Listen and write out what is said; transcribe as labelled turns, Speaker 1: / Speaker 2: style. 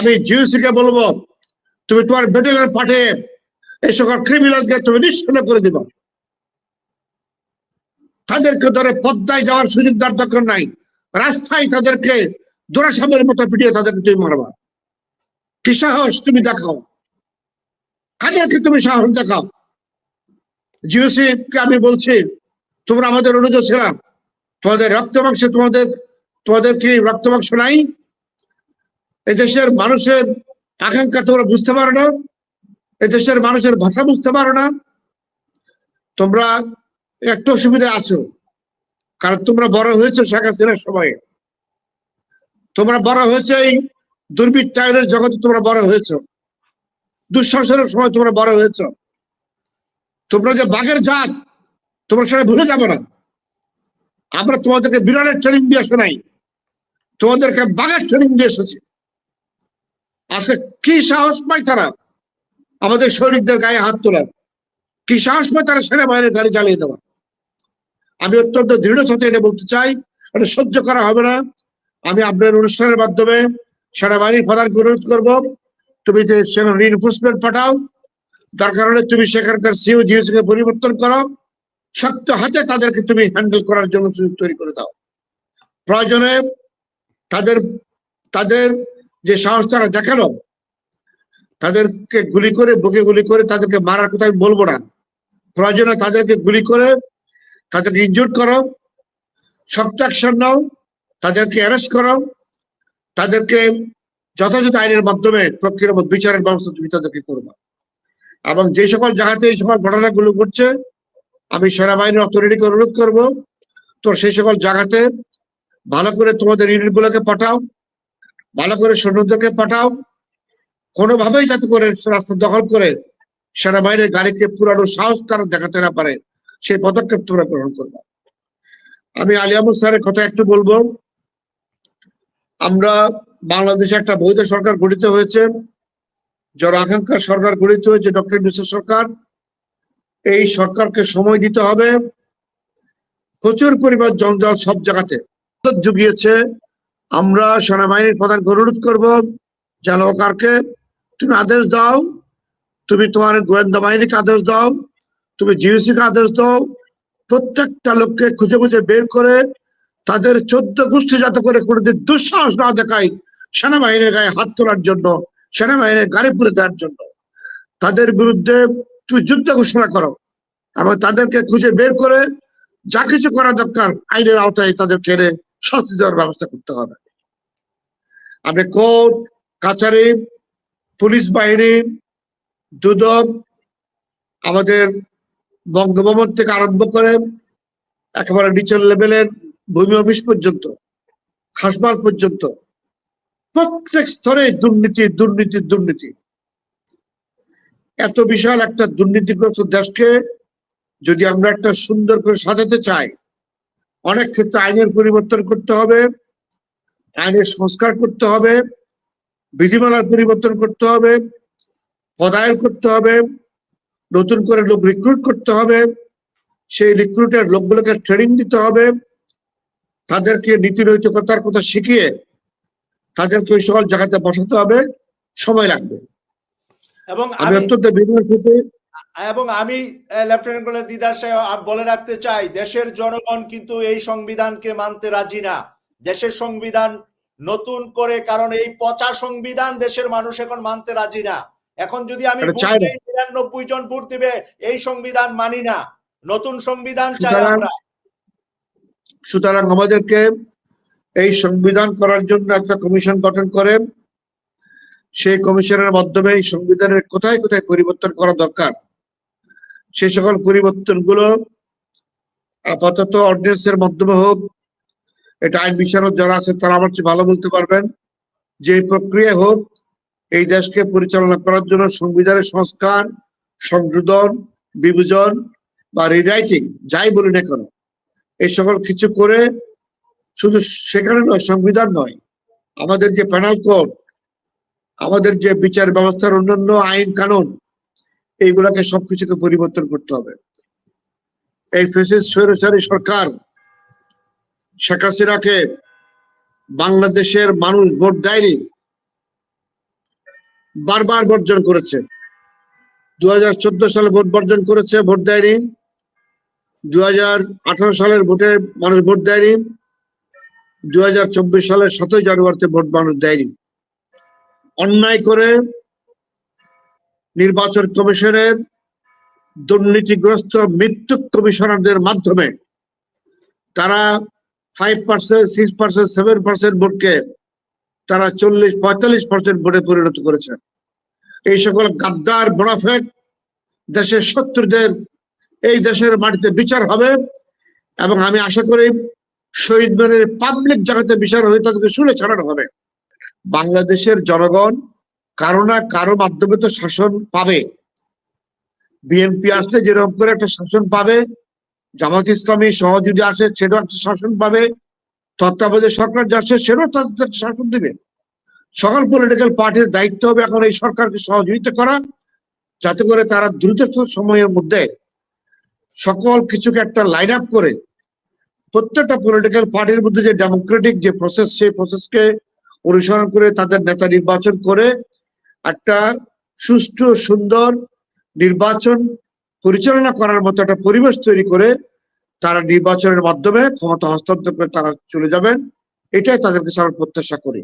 Speaker 1: আমি জিওসি কে বলব, তুমি তোমার ব্যাটালিয়ন পাঠিয়ে এই সকল ক্রিমিনালকে তুমি নিশ্চিন্ন করে দিবা। তাদেরকে ধরে পদ্মায় যাওয়ার সুযোগ দেওয়ার দরকার নাই। রাস্তায় তাদেরকে দোরাসামের মতো পিটিয়ে তাদেরকে তুমি মারবা। কি সাহস তুমি দেখাও? কাদেরকে তুমি সাহস দেখাও? জিওসি কে আমি বলছি, তোমরা আমাদের অনুযোগ ছিলাম তোমাদের রক্ত মাংসে তোমাদের তোমাদের কি রক্ত মাংস নাই? এই দেশের মানুষের আকাঙ্ক্ষা তোমরা বুঝতে পারো না। এই দেশের মানুষের ভাষা বুঝতে পারো না। তোমরা একটু অসুবিধা আছো। কারণ তোমরা বড় হয়েছো শেখ হাসিনার সময়ে। তোমরা বড় হয়েছে এই দুর্বৃত্তায়নের জগতে তোমরা বড় হয়েছো। দুঃশাসনের সময় তোমরা বড় হয়েছো। তোমরা যে বাঘের জাত, তোমরা সেটা ভুলে যাব না। আমরা তোমাদেরকে বিড়ালের ট্রেনিং দিয়ে আসে নাই তোমাদেরকে বাঘের ট্রেনিং দিয়ে এসেছি আজকে কি সাহস পায় তারা? আমাদের সৈনিকদের গায়ে হাত তোলার। কি সাহস পায় তারা সেনাবাহিনীর গাড়ি জ্বালিয়ে দেওয়া আমি অত্যন্ত দৃঢ় সাথে এটা বলতে চাই, এটা সহ্য করা হবে না। আমি আপনার অনুষ্ঠানের মাধ্যমে সেনাবাহিনীর প্রধানকে অনুরোধ করব, তুমি যে রিনফোর্সমেন্ট পাঠাও দরকার কারণে তুমি সেখানকার সিও জিএসি কে পরিবর্তন করো। শক্ত হাতে তাদেরকে তুমি হ্যান্ডেল করার জন্য সুযোগ তৈরি করে দাও। প্রয়োজনে তাদের তাদের যে সাহস তারা দেখাল, তাদেরকে গুলি করে, বুকে গুলি করে তাদেরকে মারার কথা আমি বলব না। প্রয়োজনে তাদেরকে গুলি করে, তাদেরকে ইনজুর করো শক্ত অ্যাকশন নাও, তাদেরকে অ্যারেস্ট করো তাদেরকে যথাযথ আইনের মাধ্যমে প্রক্রিয়ার বিচারের ব্যবস্থা তুমি তাদেরকে করবা। এবং যে সকল জায়গাতে এই সকল ঘটনাগুলো ঘটছে, আমি সেনাবাহিনীর অথরিটিকে অনুরোধ করব তো সেই সকল জায়গাতে ভালো করে তোমাদের ইউনিট গুলোকে পাঠাও ভালো করে সৈন্যদেরকে পাঠাও। কোনোভাবেই যাতে করে রাস্তা দখল করে সেনাবাহিনীর গাড়িকে পুরানো সাহস তারা দেখাতে না পারে, সেই পদক্ষেপ তোমরা গ্রহণ করবে। আমি আলিয়ামুদ স্যারের কথা একটু বলব। আমরা বাংলাদেশে একটা বৈধ সরকার গঠিত হয়েছে। যার আকাঙ্ক্ষার সরকার গঠিত হয়েছে ডক্টর বিশ্ব সরকার। এই সরকারকে সময় দিতে হবে। প্রচুর পরিমাণ জঞ্জাল সব জায়গাতে। জুগিয়েছে আমরা সেনাবাহিনীর প্রধানকে অনুরোধ করব জালকারকে তুমি আদেশ দাও, তুমি তোমার গোয়েন্দা বাহিনীকে আদেশ দাও, তুমি জিওসি কে আদেশ দাও, প্রত্যেকটা লোককে খুঁজে খুঁজে বের করে তাদের চোদ্দ গোষ্ঠী যাতে করে কোনোদিন দুঃসাহস না দেখায় সেনাবাহিনীর গায়ে হাত তোলার জন্য, সেনাবাহিনীর গাড়ি পুরে দেওয়ার জন্য। তাদের বিরুদ্ধে তুমি যুদ্ধ ঘোষণা করো এবং তাদেরকে খুঁজে বের করে যা কিছু করা দরকার আইনের আওতায় তাদের এনে শাস্তি দেওয়ার ব্যবস্থা করতে হবে। আপনি কোর্ট, কাছারি, পুলিশ বাহিনী, দুদক, আমাদের বঙ্গভবন থেকে আরম্ভ করে একেবারে নিচের লেভেলের ভূমি অফিস পর্যন্ত, খাসমাল পর্যন্ত, প্রত্যেক স্তরে দুর্নীতি দুর্নীতি দুর্নীতি। এত বিশাল একটা দুর্নীতিগ্রস্ত দেশকে যদি আমরা একটা সুন্দর করে সাজাতে চাই অনেক ক্ষেত্রে আইনের পরিবর্তন করতে হবে আইনের সংস্কার করতে হবে বিধিমালার পরিবর্তন করতে হবে পদায়ন করতে হবে নতুন করে লোক রিক্রুট করতে হবে সেই রিক্রুটের লোকগুলোকে ট্রেনিং দিতে হবে তাদেরকে নীতি নৈতিকতার কথা শিখিয়ে তাদেরকে ওই সকল জায়গাতে বসাতে হবে সময় লাগবে।
Speaker 2: এবং
Speaker 1: আমি অত্যন্ত বিনয়ের সাথে
Speaker 2: এবং আমি লেফটেন্যান্ট কর্নেল দিদার সাহেব বলে রাখতে চাই দেশের জনগণ কিন্তু এই সংবিধানকে মানতে রাজি না। দেশের সংবিধান নতুন করে কারণ এই পচা সংবিধান দেশের মানুষ এখন মানতে রাজি না। এখন যদি আমি নিরানব্বই জন ভোট দিবে এই সংবিধান মানি না। নতুন সংবিধান চাই আমরা।
Speaker 1: সুতরাং আমাদেরকে এই সংবিধান করার জন্য একটা কমিশন গঠন করে সেই কমিশনের মাধ্যমে এই সংবিধানের কোথায় কোথায় পরিবর্তন করা দরকার? সেই সকল পরিবর্তনগুলো আপাতত অর্ডিন্যান্সের মাধ্যমে হোক, এটা আইন বিচারক যারা আছে তারা আমার চেয়ে ভালো বলতে পারবেন। যে প্রক্রিয়া হোক, এই দেশকে পরিচালনা করার জন্য সংবিধানের সংস্কার, সংশোধন, বিভাজন বা রিরাইটিং যাই বলি না কেন এই সকল কিছু করে শুধু সেখানে নয়, সংবিধান নয়, আমাদের যে প্যানাল কোড আমাদের যে বিচার ব্যবস্থার অন্যান্য আইন কানুন এইগুলাকে সবকিছুকে পরিবর্তন করতে হবে। এই ফেসিস স্বৈরাচারী সরকার শেখ হাসিনাকে বাংলাদেশের মানুষ ভোট দেয়নি, বারবার বর্জন করেছে। দু হাজার চোদ্দ সালে ভোট বর্জন করেছে, ভোট দেয়নি। দু হাজার আঠারো সালের ভোটে মানুষ ভোট দেয়নি। দু সালের সতেরো জানুয়ারিতে ভোট মানুষ দেয়নি। অন্যায় করে নির্বাচন কমিশনের দুর্নীতিগ্রস্ত মৃত্যু কমিশনারদের মাধ্যমে তারা five percent six percent seven percent ভোটকে তারা চল্লিশ, পঁয়তাল্লিশ পার্সেন্ট ভোটে পরিণত করেছে। এই সকল গাদ্দার, বোনাফেট দেশের শত্রুদের এই দেশের মাটিতে বিচার হবে এবং আমি আশা করি শহীদ মিনারের পাবলিক জায়গাতে বিচার হয়ে তাদেরকে শুনে ছাড়ানো হবে। বাংলাদেশের জনগণ কারও না কারও মাধ্যমে তো শাসন পাবে। বিএনপি আসলে যেরকম করে একটা শাসন পাবে, জামাত ইসলামী সহ যদি আসে সেটাও একটা শাসন পাবে, তত্ত্বাবধায়ক সরকার যে আসে সেটাও তাদের শাসন দিবে। সকল পলিটিক্যাল পার্টির দায়িত্ব হবে এখন এই সরকারকে সহযোগিতা করা, যাতে করে তারা দ্রুত সময়ের মধ্যে সকল কিছুকে একটা লাইন আপ করে প্রত্যেকটা পলিটিক্যাল পার্টির মধ্যে যে ডেমোক্রেটিক যে প্রসেস সেই প্রসেসকে অনুসরণ করে তাদের নেতা নির্বাচন করে একটা সুষ্ঠু, সুন্দর নির্বাচন পরিচালনা করার মতো একটা পরিবেশ তৈরি করে তারা নির্বাচনের মাধ্যমে ক্ষমতা হস্তান্তর করে তারা চলে যাবেন। এটাই তাদেরকে আমরা প্রত্যাশা করি।